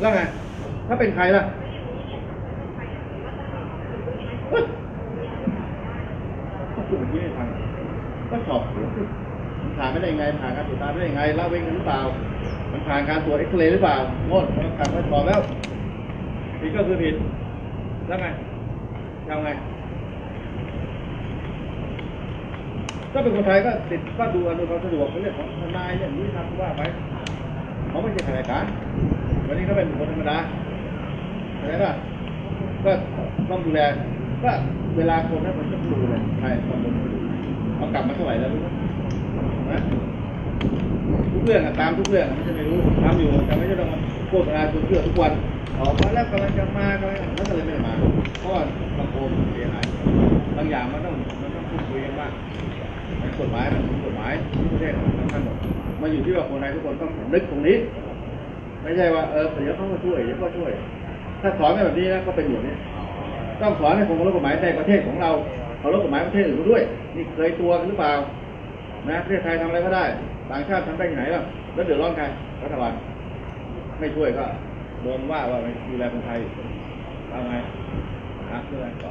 แล้วไง ถ้าเป็นใครล่ะ ก็พูดแบบนี้ให้ฟังก็สอบสวนสิมันผ่านไม่ได้ยังไง ผ่านการตรวจตาไม่ได้ยังไงละเว้นหรือเปล่า มันผ่านการตรวจเอ็กซเรย์หรือเปล่าโน่นมันกลับมาสอบแล้วผิดก็คือผิด แล้วไงทำไงถ้าเป็นคนไทยก็ติดก็ดูอนวยความสะดวกเป็นเรื่องของทนายเรื่องนี้ทำว่าไปเขาไม่ใช่ข้าราชการ วันนี้เขาเป็นคนธรรมดาเข้าใจป่ะก็ต้องดูแลก็เวลาคนนั้นมันต้องดูเลยใครต้องดูเอากลับมาเท่าไหร่แล้วรู้ไหมนะทุกเรื่องอะตามทุกเรื่องอะไม่ใช่ไม่รู้ทำอยู่แต่ไม่ใช่ต้องมาโฆษณาชวนเชื่อทุกวันออกมาแล้วกำลังจะมากำลังแล้วก็เลยไม่ได้มาเพราะว่าบางโกนเสียหายบางอย่างมันต้องมันต้องพูดคุยกันบ้างกฎหมายมันกฎหมายทุกประเทศสำคัญหมดมาอยู่ที่ว่าคนไทยทุกคนต้องนึกตรงนี้ ไม่ใช่ว่าเออเดี๋ยวเขาก็ช่วยเดี๋ยวก็ช่วย ถ้าสอนแบบนี้นะก็เป็นอย่างนี้ต้องสอนให้คนเคารพกฎหมายในประเทศของเราเคารพกฎหมายประเทศอื่นด้วย นี่เคยตัวหรือเปล่า นะประเทศไทยทำอะไรก็ได้ ต่างชาติทำได้ที่ไหนล่ะแล้วเดือดร้อนใครรัฐบาลไม่ช่วยก็โดนว่าว่าไม่ดูแลคนไทยเอาไงนะเพื่อนต่อ